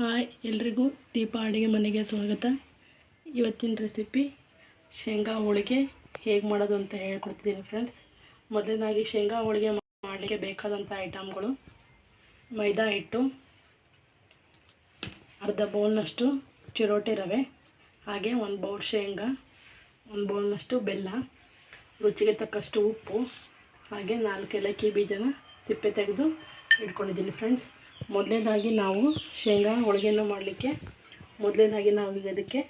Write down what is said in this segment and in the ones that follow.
Hi ಎಲ್ರಿಗೂ ದೀಪ ಅಡುಗೆ ಮನೆಗೆ ಸ್ವಾಗತ. ಇವತ್ತಿನ ರೆಸಿಪಿ ಶೇಂಗಾ ಹೋಳಿಗೆ ಹೇಗೆ ಮಾಡೋದು ಅಂತ ಹೇಳ್ಕೊಡ್ತಿದ್ದೀನಿ ಫ್ರೆಂಡ್ಸ್ ಮೊದಲನೇದಾಗಿ ಶೇಂಗಾ ಹೋಳಿಗೆ ಮಾಡಲಿಕ್ಕೆ ಬೇಕಾದಂಥ ಐಟಮ್ಗಳು ಮೈದಾ ಹಿಟ್ಟು, ಅರ್ಧ ಬೌಲ್ನಷ್ಟು ಚಿರೋಟಿ ರವೆ, ಹಾಗೆ ಒಂದು ಬೌಲ್ ಶೇಂಗಾ, ಒಂದು ಬೌಲ್ನಷ್ಟು ಬೆಲ್ಲ, ರುಚಿಗೆ ತಕ್ಕಷ್ಟು ಉಪ್ಪು, ಹಾಗೆ ನಾಲ್ಕು ಏಲಕ್ಕಿ ಬೀಜನ ಸಿಪ್ಪೆ ತೆಗೆದು ಇಟ್ಕೊಂಡಿದ್ದೀನಿ ಫ್ರೆಂಡ್ಸ್ ಮೊದಲನೇದಾಗಿ ನಾವು ಶೇಂಗಾ ಹೋಳಿಗೆಯನ್ನು ಮಾಡಲಿಕ್ಕೆ, ಮೊದಲನೇದಾಗಿ ನಾವು ಈಗ ಅದಕ್ಕೆ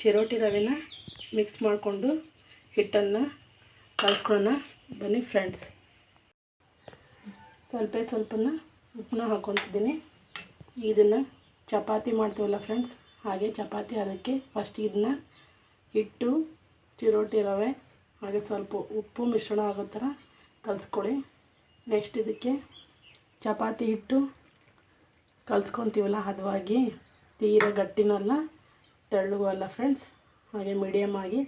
ಚಿರೋಟಿ ರವೆನ ಮಿಕ್ಸ್ ಮಾಡಿಕೊಂಡು ಹಿಟ್ಟನ್ನು ಕಲಿಸ್ಕೊಳ್ಳೋಣ ಬನ್ನಿ ಫ್ರೆಂಡ್ಸ್ ಸ್ವಲ್ಪ ಸ್ವಲ್ಪನ ಉಪ್ಪನ್ನ ಹಾಕ್ಕೊತಿದ್ದೀನಿ. ಇದನ್ನು ಚಪಾತಿ ಮಾಡ್ತೀವಲ್ಲ ಫ್ರೆಂಡ್ಸ್ ಹಾಗೆ ಚಪಾತಿ ಅದಕ್ಕೆ ಫಸ್ಟ್ ಇದನ್ನ ಹಿಟ್ಟು, ಚಿರೋಟಿ ರವೆ, ಹಾಗೆ ಸ್ವಲ್ಪ ಉಪ್ಪು ಮಿಶ್ರಣ ಆಗೋ ಥರ ಕಲಿಸ್ಕೊಳ್ಳಿ. ನೆಕ್ಸ್ಟ್ ಇದಕ್ಕೆ ಚಪಾತಿ ಹಿಟ್ಟು ಕಲಿಸ್ಕೊತೀವಲ್ಲ, ಹದವಾಗಿ ತೀರ ಗಟ್ಟಿನಲ್ಲ ಫ್ರೆಂಡ್ಸ್ ಹಾಗೆ ಮೀಡಿಯಮ್ ಆಗಿ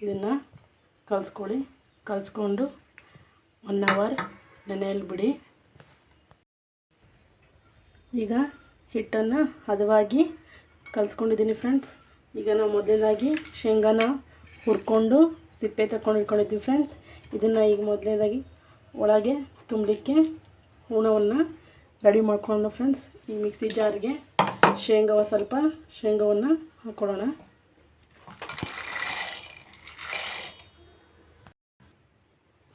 ಇದನ್ನು ಕಲಿಸ್ಕೊಳ್ಳಿ. ಕಲಿಸ್ಕೊಂಡು ಒನ್ ಅವರ್ ನೆನೆಯಲ್ಲಿ ಬಿಡಿ. ಈಗ ಹಿಟ್ಟನ್ನು ಹದವಾಗಿ ಕಲಿಸ್ಕೊಂಡಿದ್ದೀನಿ ಫ್ರೆಂಡ್ಸ್ ಈಗ ನಾವು ಮೊದಲನೇದಾಗಿ ಶೇಂಗಾನ ಹುರ್ಕೊಂಡು ಸಿಪ್ಪೆ ತಗೊಂಡು ಇಟ್ಕೊಂಡಿದ್ದೀವಿ ಫ್ರೆಂಡ್ಸ್ ಇದನ್ನು ಈಗ ಮೊದಲನೇದಾಗಿ ಒಳಗೆ ತುಂಬಲಿಕ್ಕೆ ಹೂಣವನ್ನು ರೆಡಿ ಮಾಡ್ಕೊಂಡು ಫ್ರೆಂಡ್ಸ್ ಈ ಮಿಕ್ಸಿ ಜಾರ್ಗೆ ಶೇಂಗವ ಸ್ವಲ್ಪ ಶೇಂಗವನ್ನು ಹಾಕ್ಕೊಳ್ಳೋಣ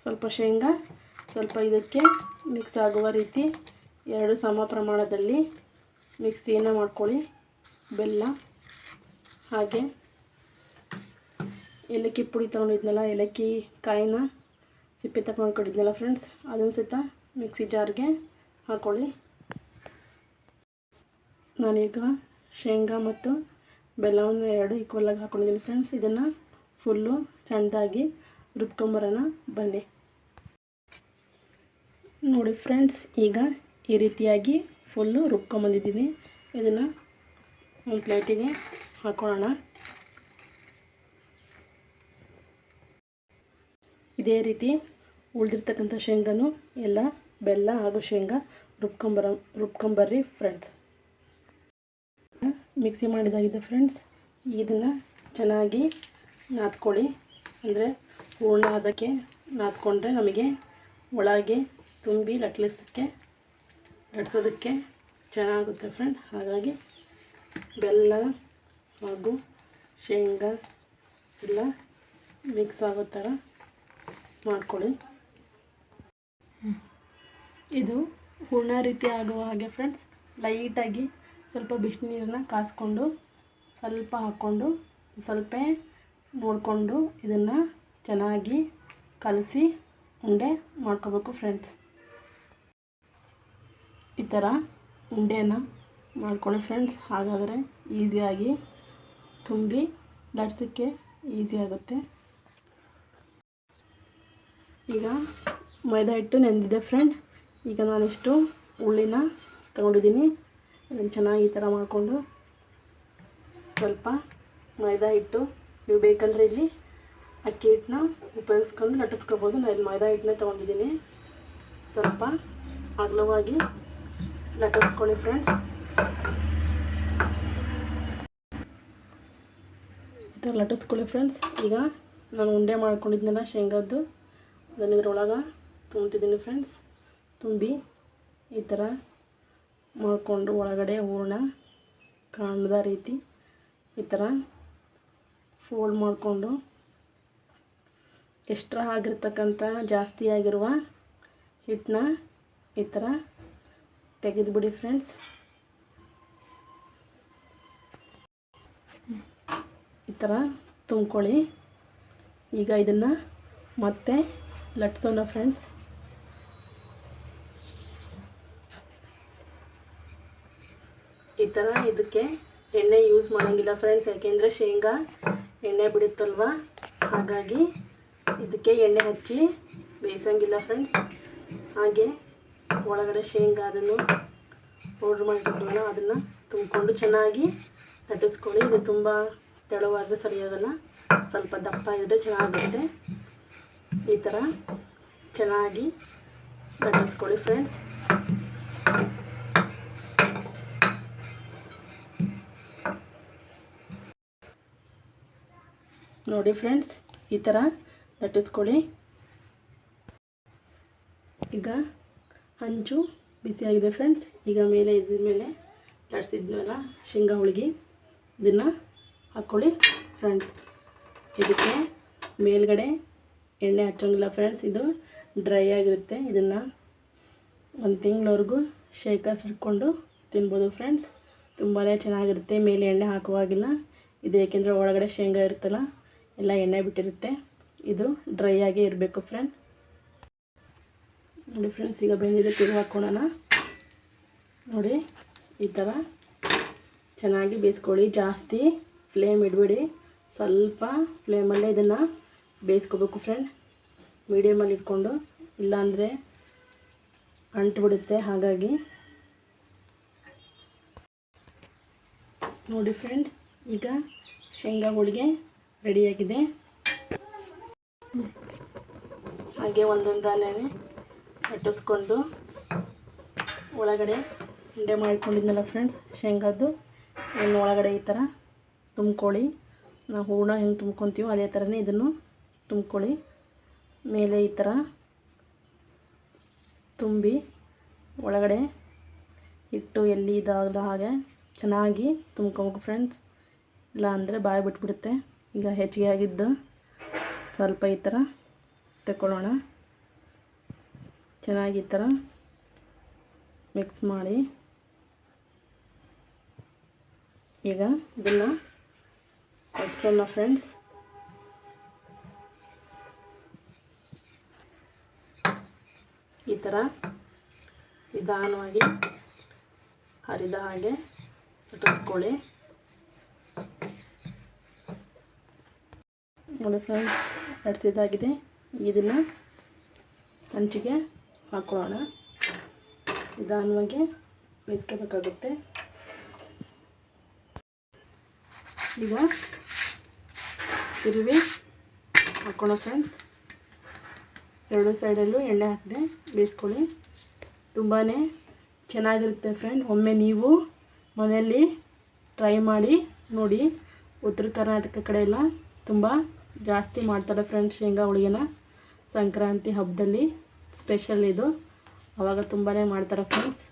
ಸ್ವಲ್ಪ ಶೇಂಗಾ, ಸ್ವಲ್ಪ ಇದಕ್ಕೆ ಮಿಕ್ಸ್ ಆಗುವ ರೀತಿ ಎರಡು ಸಮ ಪ್ರಮಾಣದಲ್ಲಿ ಮಿಕ್ಸಿಯನ್ನು ಮಾಡ್ಕೊಳ್ಳಿ. ಬೆಲ್ಲ, ಹಾಗೆ ಏಲಕ್ಕಿ ಪುಡಿ ತೊಗೊಂಡಿದ್ನಲ್ಲ, ಏಲಕ್ಕಿ ಕಾಯಿನ ಸಿಪ್ಪೆ ತಗೊಂಡು ಕೊಟ್ಟಿದ್ನಲ್ಲ ಫ್ರೆಂಡ್ಸ್ ಅದನ್ನು ಸಹಿತ ಮಿಕ್ಸಿ ಜಾರ್ಗೆ ಹಾಕ್ಕೊಳ್ಳಿ ನಾನೀಗ ಶೇಂಗಾ ಮತ್ತು ಬೆಲ್ಲವನ್ನು ಎರಡು ಈಕ್ವಲಾಗಿ ಹಾಕೊಂಡಿದ್ದೀನಿ ಫ್ರೆಂಡ್ಸ್ ಇದನ್ನು ಫುಲ್ಲು ಸಣ್ಣದಾಗಿ ರುಬ್ಕೊಂಬರೋಣ. ಬನ್ನಿ. ನೋಡಿ ಫ್ರೆಂಡ್ಸ್ ಈಗ ಈ ರೀತಿಯಾಗಿ ಫುಲ್ಲು ರುಬ್ಕೊಂಬಂದಿದ್ದೀನಿ. ಇದನ್ನು ಒಂದು ಪ್ಲೇಟಿಗೆ ಹಾಕೊಳ್ಳೋಣ ಇದೇ ರೀತಿ ಉಳಿದಿರ್ತಕ್ಕಂಥ ಶೇಂಗಾನು ಎಲ್ಲ ಬೆಲ್ಲ ಹಾಗೂ ಶೇಂಗಾ ರುಬ್ಕೊಂಬರ, ರುಬ್ಕೊಂಬರ್ರಿ ಫ್ರೆಂಡ್ಸ್ ಮಿಕ್ಸಿ ಮಾಡಿದಾಗಿದೆ ಫ್ರೆಂಡ್ಸ್. ಇದನ್ನು ಚೆನ್ನಾಗಿ ನಾದ್ಕೊಳ್ಳಿ. ಅಂದರೆ ಹೂರ್ಣ ಅದಕ್ಕೆ ನಾದ್ಕೊಂಡ್ರೆ ನಮಗೆ ಒಳಗೆ ತುಂಬಿ ಲಟ್ಲಿಸೋಕ್ಕೆ ಲಟ್ಸೋದಕ್ಕೆ ಚೆನ್ನಾಗುತ್ತೆ ಫ್ರೆಂಡ್. ಹಾಗಾಗಿ ಬೆಲ್ಲ ಹಾಗೂ ಶೇಂಗಾ ಎಲ್ಲ ಮಿಕ್ಸ್ ಆಗೋ ಥರ ಮಾಡ್ಕೊಳ್ಳಿ. ಇದು ಹೂರ್ಣ ರೀತಿ ಆಗುವ ಹಾಗೆ ಫ್ರೆಂಡ್ಸ್, ಲೈಟಾಗಿ ಸ್ವಲ್ಪ ಬಿಸಿನೀರನ್ನ ಕಾಸ್ಕೊಂಡು, ಸ್ವಲ್ಪ ಹಾಕ್ಕೊಂಡು, ಸ್ವಲ್ಪ ನೋಡಿಕೊಂಡು ಇದನ್ನು ಚೆನ್ನಾಗಿ ಕಲಸಿ ಉಂಡೆ ಮಾಡ್ಕೋಬೇಕು ಫ್ರೆಂಡ್ಸ್ ಈ ಥರ ಉಂಡೆನ ಮಾಡ್ಕೊಳ್ಳಿ ಫ್ರೆಂಡ್ಸ್ ಹಾಗಾದರೆ ಈಸಿಯಾಗಿ ತುಂಬಿ ಲಟ್ಸೋಕ್ಕೆ ಈಸಿ ಆಗುತ್ತೆ. ಈಗ ಮೈದಾ ಹಿಟ್ಟು ನೆಂದಿದೆ ಫ್ರೆಂಡ್ ಈಗ ನಾನಿಷ್ಟು ಉಳ್ಳಿನ ತಗೊಂಡಿದ್ದೀನಿ. ಇದನ್ನು ಚೆನ್ನಾಗಿ ಈ ಥರ ಮಾಡಿಕೊಂಡು ಸ್ವಲ್ಪ ಮೈದಾ ಹಿಟ್ಟು ನೀವು ಬೇಕಂದರೆ ಇಲ್ಲಿ ಅಕ್ಕಿ ಹಿಟ್ಟನ್ನ ಉಪಯೋಗಿಸ್ಕೊಂಡು ಲಟ್ಟಿಸ್ಕೋಬೋದು. ನಾನು ಇಲ್ಲಿ ಮೈದಾ ಹಿಟ್ಟನ್ನ ತೊಗೊಂಡಿದ್ದೀನಿ. ಸ್ವಲ್ಪ ಅಗಲವಾಗಿ ಲಟ್ಟಿಸ್ಕೊಳ್ಳಿ ಫ್ರೆಂಡ್ಸ್ ಈ ಥರ ಲಟ್ಟಿಸ್ಕೊಳ್ಳಿ ಫ್ರೆಂಡ್ಸ್ ಈಗ ನಾನು ಉಂಡೆ ಮಾಡ್ಕೊಂಡಿದ್ದೆನಲ್ಲ ಶೇಂಗಾದ್ದು, ಅದನ್ನು ಇದ್ರೊಳಗೆ ತುಂಬ್ತಿದ್ದೀನಿ ಫ್ರೆಂಡ್ಸ್ ತುಂಬಿ ಈ ಥರ ಮಾಡಿಕೊಂಡು ಒಳಗಡೆ ಹೂರ್ಣ ಕಾಣದ ರೀತಿ ಈ ಥರ ಫೋಲ್ಡ್ ಮಾಡಿಕೊಂಡು ಎಕ್ಸ್ಟ್ರಾ ಆಗಿರ್ತಕ್ಕಂಥ ಜಾಸ್ತಿ ಆಗಿರುವ ಹಿಟ್ಟನ್ನ ಈ ಥರ ತೆಗೆದುಬಿಡಿ ಫ್ರೆಂಡ್ಸ್ ಈ ಥರ ತುಂಬ್ಕೊಳ್ಳಿ. ಈಗ ಇದನ್ನು ಮತ್ತೆ ಲಟ್ಸೋಣ ಫ್ರೆಂಡ್ಸ್ ಈ ಥರ ಇದಕ್ಕೆ ಎಣ್ಣೆ ಯೂಸ್ ಮಾಡೋಂಗಿಲ್ಲ ಫ್ರೆಂಡ್ಸ್ ಯಾಕೆಂದರೆ ಶೇಂಗಾ ಎಣ್ಣೆ ಬಿಡುತ್ತಲ್ವ? ಹಾಗಾಗಿ ಇದಕ್ಕೆ ಎಣ್ಣೆ ಹಚ್ಚಿ ಬೇಯಿಸೋಂಗಿಲ್ಲ ಫ್ರೆಂಡ್ಸ್ ಹಾಗೆ ಒಳಗಡೆ ಶೇಂಗಾ ಅದನ್ನು ಪೌಡ್ರ್ ಮಾಡಿಬಿಟ್ಟವಲ್ಲ ಅದನ್ನು ತುಂಬಿಕೊಂಡು ಚೆನ್ನಾಗಿ ಲಟ್ಟಿಸ್ಕೊಳ್ಳಿ ಇದು ತುಂಬ ತೆಳುವಾದರೆ ಸರಿಯಾಗಲ್ಲ, ಸ್ವಲ್ಪ ದಪ್ಪ ಇದ್ದರೆ ಚೆನ್ನಾಗುತ್ತೆ ಈ ಥರ ಚೆನ್ನಾಗಿ ಲಟ್ಟಿಸ್ಕೊಳ್ಳಿ ಫ್ರೆಂಡ್ಸ್ ನೋಡಿ ಫ್ರೆಂಡ್ಸ್, ಈ ಥರ ಲಟ್ಟಿಸ್ಕೊಳ್ಳಿ ಈಗ ಹಂಚು ಬಿಸಿಯಾಗಿದೆ ಫ್ರೆಂಡ್ಸ್. ಈಗ ಮೇಲೆ ಇದ್ರ ಮೇಲೆ ಲಟ್ಸಿದ್ನಲ್ಲ ಶೇಂಗಾ ಹೋಳಿಗೆ, ಇದನ್ನು ಹಾಕ್ಕೊಳ್ಳಿ ಫ್ರೆಂಡ್ಸ್. ಇದಕ್ಕೆ ಮೇಲ್ಗಡೆ ಎಣ್ಣೆ ಹಚ್ಚೋಂಗಿಲ್ಲ ಫ್ರೆಂಡ್ಸ್, ಇದು ಡ್ರೈ ಆಗಿರುತ್ತೆ. ಇದನ್ನು ಒಂದು ತಿಂಗಳವರೆಗೂ ಶೇಖರಿಸಿಟ್ಕೊಂಡು ತಿನ್ಬೋದು ಫ್ರೆಂಡ್ಸ್. ತುಂಬಾ ಚೆನ್ನಾಗಿರುತ್ತೆ, ಮೇಲೆ ಎಣ್ಣೆ ಹಾಕುವಾಗಿಲ್ಲ. ಇದು ಏಕೆಂದರೆ ಒಳಗಡೆ ಶೇಂಗಾ ಇರುತ್ತಲ್ಲ ಎಲ್ಲ ಎಣ್ಣೆ ಬಿಟ್ಟಿರುತ್ತೆ. ಇದು ಡ್ರೈ ಆಗೇ ಇರಬೇಕು ಫ್ರೆಂಡ್ ನೋಡಿ ಫ್ರೆಂಡ್ಸ್ ಈಗ ಬೆಂದಿದೆ ತಿರುಗಿ ಹಾಕ್ಕೊಳ್ಳೋಣ. ನೋಡಿ, ಈ ಥರ ಚೆನ್ನಾಗಿ ಬೇಯಿಸ್ಕೊಳ್ಳಿ. ಜಾಸ್ತಿ ಫ್ಲೇಮ್ ಇಡಬೇಡಿ. ಸ್ವಲ್ಪ ಫ್ಲೇಮಲ್ಲೇ ಇದನ್ನು ಬೇಯಿಸ್ಕೋಬೇಕು ಫ್ರೆಂಡ್ ಮೀಡಿಯಮಲ್ಲಿ ಇಟ್ಕೊಂಡು, ಇಲ್ಲಾಂದರೆ ಅಂಟ್ಬಿಡುತ್ತೆ ಹಾಗಾಗಿ. ನೋಡಿ ಫ್ರೆಂಡ್ ಈಗ ಶೇಂಗಾ ಹೋಳಿಗೆ ರೆಡಿಯಾಗಿದೆ ಹಾಗೆ ಒಂದೊಂದಾನೇ ಲಟ್ಟಿಸ್ಕೊಂಡು ಒಳಗಡೆ ಉಂಡೆ ಮಾಡ್ಕೊಂಡಿದ್ನಲ್ಲ ಫ್ರೆಂಡ್ಸ್ ಶೇಂಗಾದ್ದು. ಇನ್ನು ಒಳಗಡೆ ಈ ಥರ ತುಂಬ್ಕೊಳ್ಳಿ. ನಾವು ಹೂರ್ಣ ಹೆಂಗೆ ತುಂಬ್ಕೊತೀವೋ ಅದೇ ಥರನೇ ಇದನ್ನು ತುಂಬ್ಕೊಳ್ಳಿ. ಮೇಲೆ ಈ ಥರ ತುಂಬಿ ಒಳಗಡೆ ಹಿಟ್ಟು ಎಲ್ಲಿ ಇದಾಗಲ್ಲ ಹಾಗೆ ಚೆನ್ನಾಗಿ ತುಂಬ್ಕೊಬೇಕು ಫ್ರೆಂಡ್ಸ್ ಇಲ್ಲ ಅಂದರೆ ಬಾಯಿ ಬಿಟ್ಬಿಡುತ್ತೆ. ಈಗ ಹೆಚ್ಚಿಗೆ ಆಗಿದ್ದು ಸ್ವಲ್ಪ ಈ ಥರ ತಗೊಳ್ಳೋಣ ಚೆನ್ನಾಗಿ ಈ ಥರ ಮಿಕ್ಸ್ ಮಾಡಿ. ಈಗ ಇದನ್ನು ಲಟ್ಸೋಣ ಫ್ರೆಂಡ್ಸ್ ಈ ಥರ ನಿಧಾನವಾಗಿ, ಹರಿದ ಹಾಗೆ ಲಟ್ಟಿಸ್ಕೊಳ್ಳಿ. ನೋಡಿ ಫ್ರೆಂಡ್ಸ್ ನಡೆಸಿದಾಗಿದೆ ಇದನ್ನು ಹಂಚಿಗೆ ಹಾಕೊಳ್ಳೋಣ ನಿಧಾನವಾಗಿ ಬೇಯಿಸ್ಕೋಬೇಕಾಗುತ್ತೆ. ಈಗ ತಿರುವಿ ಹಾಕೋಣ ಫ್ರೆಂಡ್ಸ್ ಎರಡು ಸೈಡಲ್ಲೂ ಎಣ್ಣೆ ಹಾಕಿದೆ ಬೇಯಿಸ್ಕೊಳ್ಳಿ. ತುಂಬಾ ಚೆನ್ನಾಗಿರುತ್ತೆ ಫ್ರೆಂಡ್ ಒಮ್ಮೆ ನೀವು ಮನೆಯಲ್ಲಿ ಟ್ರೈ ಮಾಡಿ ನೋಡಿ. ಉತ್ತರ ಕರ್ನಾಟಕ ಕಡೆಯೆಲ್ಲ ತುಂಬ ಜಾಸ್ತಿ ಮಾಡ್ತಾರೆ ಫ್ರೆಂಡ್ಸ್ ಶೇಂಗಾ ಹೋಳಿಗೆನ ಸಂಕ್ರಾಂತಿ ಹಬ್ಬದಲ್ಲಿ. ಸ್ಪೆಷಲ್ ಇದು. ಅವಾಗ ತುಂಬಾ ಮಾಡ್ತಾರೆ ಫ್ರೆಂಡ್ಸ್.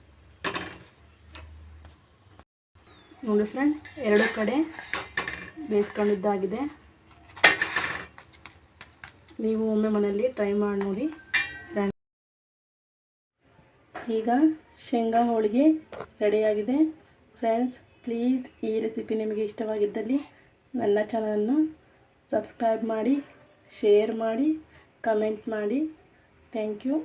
ನೋಡಿ ಫ್ರೆಂಡ್, ಎರಡು ಕಡೆ ಬೇಯಿಸ್ಕೊಂಡಿದ್ದಾಗಿದೆ. ನೀವು ಒಮ್ಮೆ ಮನೆಯಲ್ಲಿ ಟ್ರೈ ಮಾಡಿ ನೋಡಿ. ಫ್ರೆಂಡ್ ಈಗ ಶೇಂಗಾ ಹೋಳಿಗೆ ರೆಡಿಯಾಗಿದೆ. ಫ್ರೆಂಡ್ಸ್, ಪ್ಲೀಸ್ ಈ ರೆಸಿಪಿ ನಿಮಗೆ ಇಷ್ಟವಾಗಿದ್ದಲ್ಲಿ ನನ್ನ ಚಾನಲನ್ನು ಸಬ್ಸ್ಕ್ರೈಬ್ ಮಾಡಿ ಶೇರ್ ಮಾಡಿ ಕಮೆಂಟ್ ಮಾಡಿ. Thank you